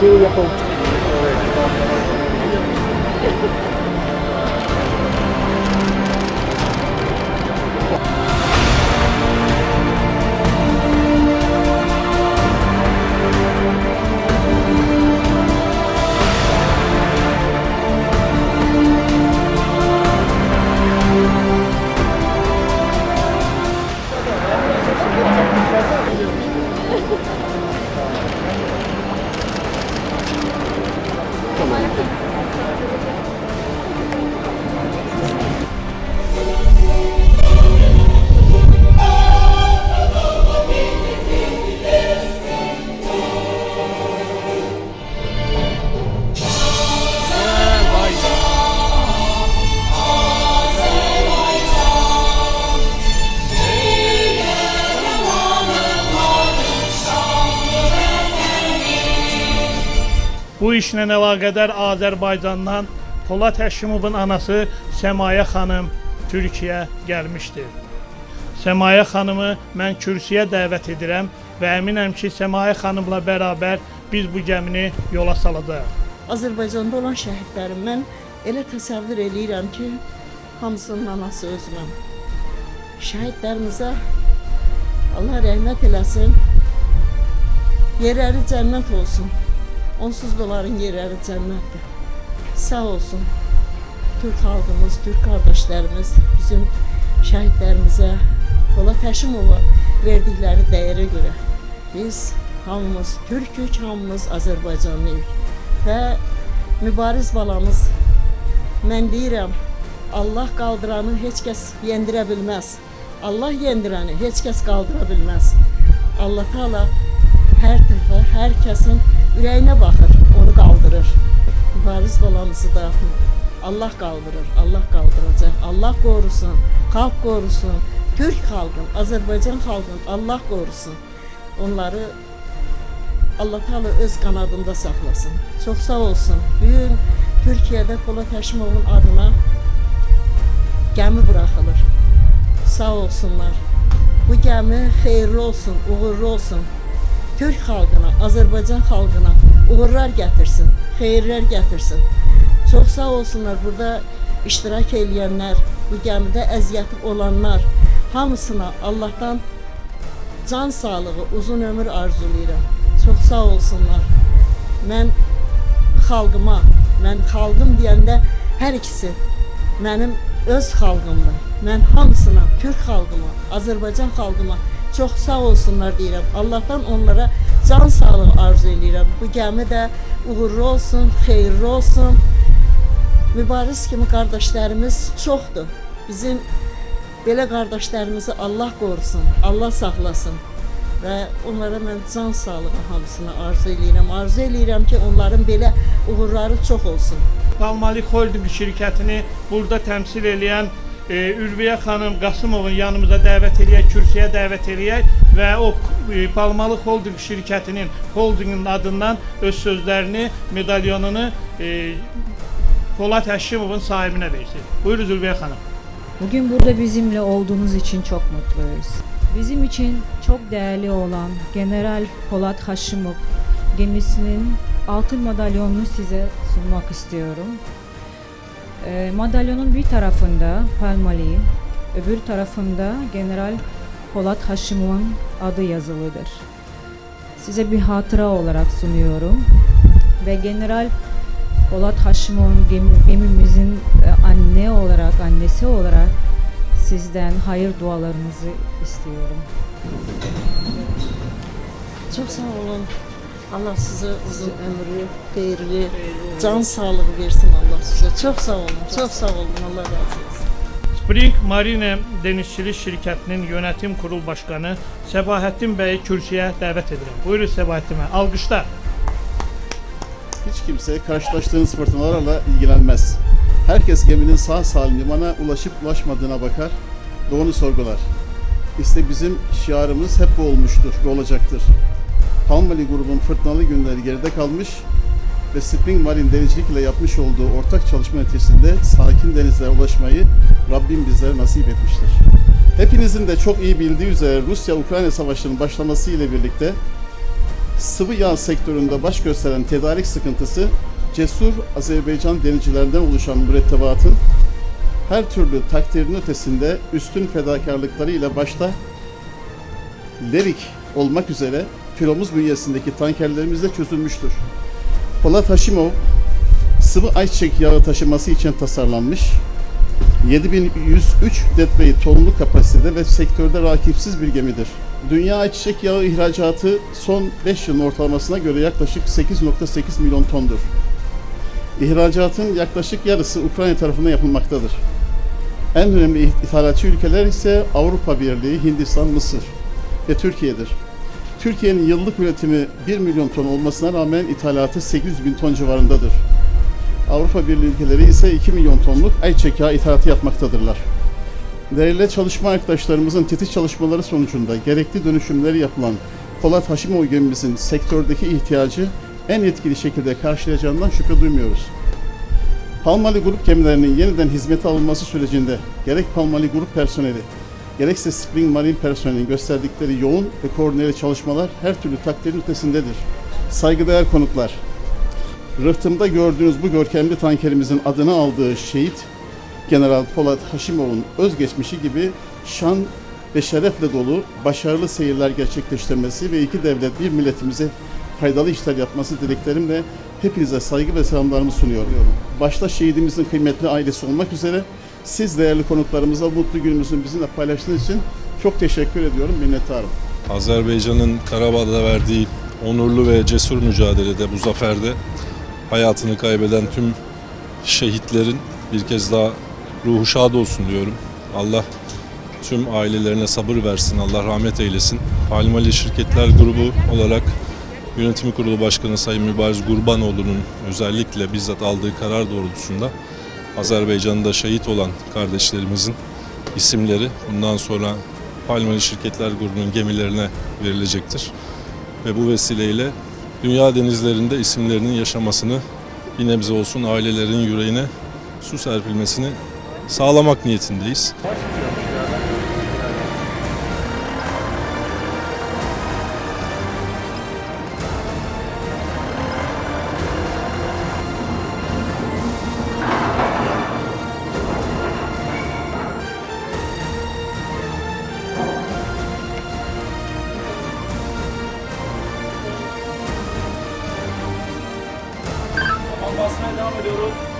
do ir a. Bu işlə əlaqədar Azərbaycandan Polad Həşimovun anası Səmayə xanım Türkiyə gəlmişdir. Səmayə xanımı mən kürsüyə dəvət edirəm və əminəm ki, Səmayə xanımla bərabər biz bu gəmini yola salacağıq. Azərbaycanda olan şəhidlərim mən elə təsəvvür eləyirəm ki, hamısının anası özüməm. Şəhidlərimizə Allah rəhmət eləsin. Yerləri cənnət olsun. Onsuz da onların yerləri cənnətdir. Sağ olsun. Türk xalqımız, Türk qardaşlarımız bizim şəhidlərimizə, Polat Həşimova verdikləri dəyərə görə biz hamımız Türkük, hamımız Azərbaycanlıyıq və mübariz balamız mən deyirəm Allah qaldıranı heç kəs yendirə bilməz. Allah yendirəni heç kəs qaldıra bilməz. Allah Taala hər dəfə hər kəsin ürəyinə baxır, onu qaldırır. Mübariz balamızı da Allah qaldırır, Allah qaldıracaq. Allah qorusun, xalq qorusun, Türk xalqın, Azərbaycan xalqın Allah qorusun. Onları Allah Taala öz qanadında saxlasın. Çox sağ olsun. Bu gün Türkiyədə Polat Həşimovun adına gəmi buraxılır. Sağ olsunlar. Bu gəmi xeyirli olsun, uğurlu olsun. Türk xalqına, Azərbaycan xalqına uğurlar gətirsin, xeyirlər gətirsin. Çox sağ olsunlar burada iştirak eləyənlər, bu gəmidə əziyyəti olanlar hamısına Allahdan can sağlığı, uzun ömür arzulayıram. Çox sağ olsunlar. Mən xalqıma, mən xalqım deyəndə hər ikisi mənim öz xalqımdır. Mən hamısına, Türk xalqıma, Azərbaycan xalqıma çox sağ olsunlar deyirəm. Allahdan onlara can sağlığı arzu edirəm. Bu gəmi də uğurlu olsun, xeyirli olsun. Mübariz kimi qardaşlarımız çoxdur. Bizim belə qardaşlarımızı Allah qorusun, Allah saxlasın və onlara mən can sağlığı hamısını arzu eləyirəm. Arzu eləyirəm ki, onların belə uğurları çox olsun. Palmalik Holding şirkətini burada təmsil edən e, Ülviyə xanım Qasımovun yanımıza dəvət eləyək, kürsüyə dəvət eləyək və o e, Palmalik Holding şirkətinin holdingin adından öz sözlərini, medalyonunu e, Polat Həşimovun sahibinə versin. Buyurun Ülviyə xanım. Bugün burada bizimle olduğunuz için çok mutluyuz. Bizim için çok değerli olan General Polat Haşimov gemisinin altın madalyonunu size sunmak istiyorum. Ee, madalyonun bir tarafında Palmali, öbür tarafında General Polat Haşimov'un adı yazılıdır. Size bir hatıra olarak sunuyorum. Ve General Polat Haşimov'un gemi- gemimizin e, anne olarak, annesi olarak sizden hayır dualarınızı istiyorum. Çox sağ olun. Allah sizə uzun ömrü, xeyirli, can sağlığı versin Allah sizə. Çox sağ olun. Çox sağ olun. Allah razı olsun. Spring Marine Denizçilik Şirkətinin yönetim kurul başkanı Səbahəttin bəyi kürsüyə dəvət edirəm. Buyurun Səbahəttin bəy. Alqışlar. Hiç kimse karşılaştığınız fırtınalarla ilgilenmez. Herkes geminin sağ salim limana ulaşıp ulaşmadığına bakar ve onu sorgular. İşte bizim şiarımız hep bu olmuştur ve olacaktır. Palmali grubun fırtınalı günleri geride kalmış ve Spring Marine Denizcilik ile yapmış olduğu ortak çalışma neticesinde sakin denizlere ulaşmayı Rabbim bizlere nasip etmiştir. Hepinizin de çok iyi bildiği üzere Rusya-Ukrayna savaşının başlaması ile birlikte sıvı yağ sektöründe baş gösteren tedarik sıkıntısı cesur Azerbaycan denizcilerinden oluşan mürettebatın her türlü takdirin ötesinde üstün fedakarlıklarıyla başta Lerik olmak üzere filomuz bünyesindeki tankerlerimizde çözülmüştür. Polat Haşimov sıvı ayçiçek yağı taşıması için tasarlanmış 7103 deadweight tonluk kapasitede ve sektörde rakipsiz bir gemidir. Dünya ayçiçek yağı ihracatı son 5 yılın ortalamasına göre yaklaşık 8.8 milyon tondur. İhracatın yaklaşık yarısı Ukrayna tarafından yapılmaktadır. En önemli ithalatçı ülkeler ise Avrupa Birliği, Hindistan, Mısır ve Türkiye'dir. Türkiye'nin yıllık üretimi 1 milyon ton olmasına rağmen ithalatı 800 bin ton civarındadır. Avrupa Birliği ülkeleri ise 2 milyon tonluk ayçiçek yağı ithalatı yapmaktadırlar. Değerli çalışma arkadaşlarımızın titiz çalışmaları sonucunda gerekli dönüşümleri yapılan Polat Haşimov gemimizin sektördeki ihtiyacı en etkili şekilde karşılayacağından şüphe duymuyoruz. Palmali Grup gemilerinin yeniden hizmete alınması sürecinde gerek Palmali Grup personeli, gerekse Spring Marine personelinin gösterdikleri yoğun ve koordineli çalışmalar her türlü takdirin ötesindedir. Saygıdeğer konuklar, rıhtımda gördüğünüz bu görkemli tankerimizin adını aldığı şehit General Polat Haşimov'un özgeçmişi gibi şan ve şerefle dolu başarılı seyirler gerçekleştirmesi ve iki devlet bir milletimize faydalı işler yapması dileklerimle hepinize saygı ve selamlarımı sunuyorum. Başta şehidimizin kıymetli ailesi olmak üzere siz değerli konuklarımıza mutlu günümüzü bizimle paylaştığınız için çok teşekkür ediyorum, minnettarım. Azerbaycan'ın Karabağ'da verdiği onurlu ve cesur mücadelede bu zaferde hayatını kaybeden tüm şehitlerin bir kez daha ruhu şad olsun diyorum. Allah tüm ailelerine sabır versin, Allah rahmet eylesin. Palmali Şirketler Grubu olarak Yönetim Kurulu Başkanı Sayın Mübariz Gurbanoğlu'nun özellikle bizzat aldığı karar doğrultusunda Azerbaycan'da şehit olan kardeşlerimizin isimleri bundan sonra Palmali Şirketler Grubu'nun gemilerine verilecektir. Ve bu vesileyle dünya denizlerinde isimlerinin yaşamasını bir nebze olsun ailelerin yüreğine su serpilmesini sağlamak niyetindeyiz. Basmaya devam ediyoruz.